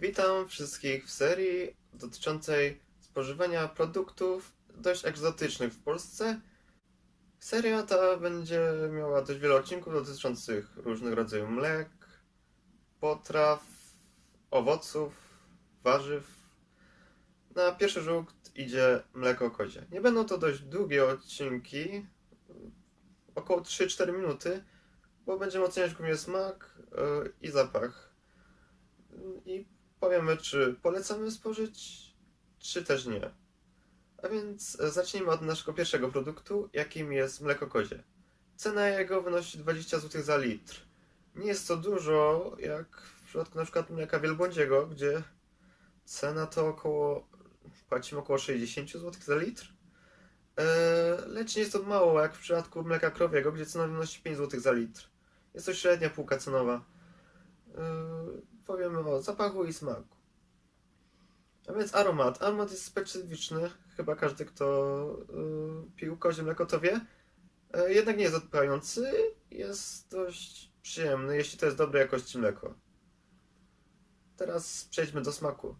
Witam wszystkich w serii dotyczącej spożywania produktów dość egzotycznych w Polsce. Seria ta będzie miała dość wiele odcinków dotyczących różnych rodzajów mlek, potraw, owoców, warzyw. Na pierwszy rzut idzie mleko kozie. Nie będą to dość długie odcinki, około 3-4 minuty, bo będziemy oceniać głównie smak yy, i zapach. I powiemy, czy polecamy spożyć, czy też nie. A więc e, zacznijmy od naszego pierwszego produktu, jakim jest mleko kozie. Cena jego wynosi 20 zł za litr. Nie jest to dużo, jak w przypadku przykład mleka wielbłądziego, gdzie cena to około, płacimy około 60 zł za litr. E, Lecz nie jest to mało, jak w przypadku mleka krowiego, gdzie cena wynosi 5 zł za litr. Jest to średnia półka cenowa. Powiemy o zapachu i smaku. A więc aromat. Aromat jest specyficzny. Chyba każdy, kto y, pił kozie mleko, to wie. E, jednak nie jest odpychający. Jest dość przyjemny, jeśli to jest dobrej jakości mleko. Teraz przejdźmy do smaku.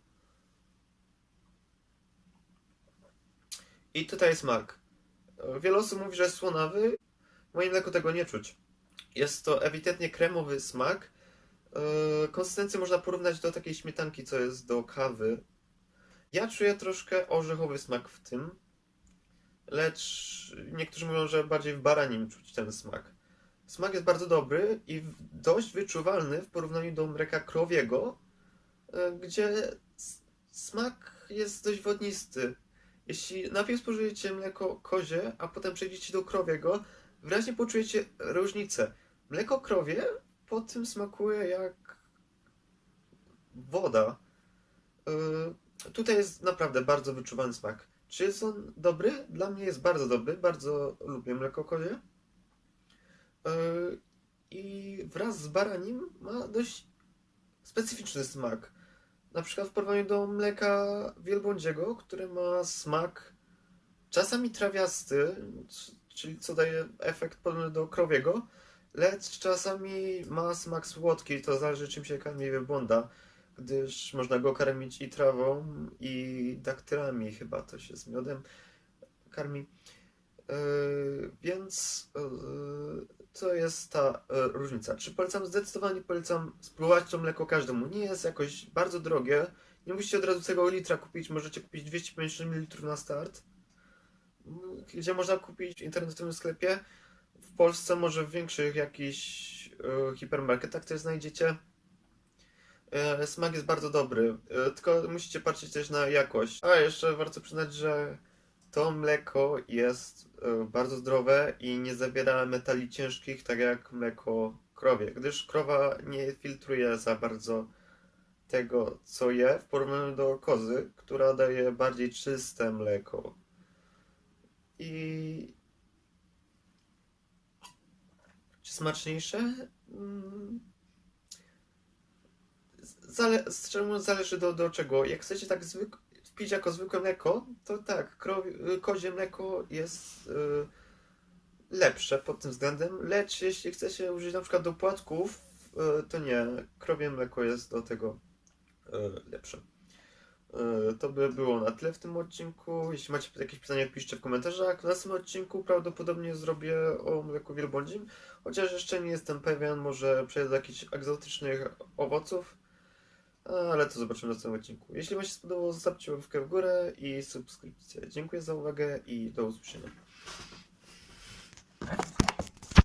I tutaj smak. Wiele osób mówi, że jest słonawy. Moim mleku tego nie czuć. Jest to ewidentnie kremowy smak. E, Konsystencję można porównać do takiej śmietanki, co jest do kawy. Ja czuję troszkę orzechowy smak w tym, lecz niektórzy mówią, że bardziej w baranim czuć ten smak. Smak jest bardzo dobry i dość wyczuwalny w porównaniu do mleka krowiego, e, gdzie smak jest dość wodnisty. Jeśli najpierw spożyjecie mleko kozie, a potem przejdziecie do krowiego, wyraźnie poczujecie różnicę. Mleko krowie po tym smakuje jak woda. Yy, tutaj jest naprawdę bardzo wyczuwalny smak. Czy jest on dobry? Dla mnie jest bardzo dobry. Bardzo lubię mleko kozie. Yy, I wraz z baranim ma dość specyficzny smak. Na przykład w porównaniu do mleka wielbłądziego, które ma smak czasami trawiasty, czyli co daje efekt podobny do krowiego, lecz czasami ma smak słodki, to zależy czym się karmi wielbłąda, gdyż można go karmić i trawą, i daktylami, chyba to się z miodem karmi. Yy, więc yy, to jest ta yy, różnica. Czy polecam? Zdecydowanie polecam spróbować to mleko każdemu. Nie jest jakoś bardzo drogie. Nie musicie od razu całego litra kupić, możecie kupić 250 ml na start. Gdzie można kupić w internetowym sklepie. W Polsce może w większych jakichś yy, hipermarketach też znajdziecie. E, Smak jest bardzo dobry, e, tylko musicie patrzeć też na jakość. A jeszcze warto przyznać, że to mleko jest e, bardzo zdrowe i nie zawiera metali ciężkich, tak jak mleko krowie, gdyż krowa nie filtruje za bardzo tego, co je, w porównaniu do kozy, która daje bardziej czyste mleko. I czy smaczniejsze? Mm, Zale, zależy do, do czego. Jak chcecie tak zwyk, pić jako zwykłe mleko, to tak, kozie mleko jest y, lepsze pod tym względem, lecz jeśli chcecie użyć na przykład do płatków, y, to nie, krowie mleko jest do tego y, lepsze. Y, To by było na tyle w tym odcinku. Jeśli macie jakieś pytania, piszcie w komentarzach. W następnym odcinku prawdopodobnie zrobię o mleku wielbłądzim, chociaż jeszcze nie jestem pewien, może przejdę do jakichś egzotycznych owoców. Ale to zobaczymy w następnym odcinku. Jeśli Wam się spodobało, zostawcie łapkę w górę i subskrypcję. Dziękuję za uwagę i do usłyszenia.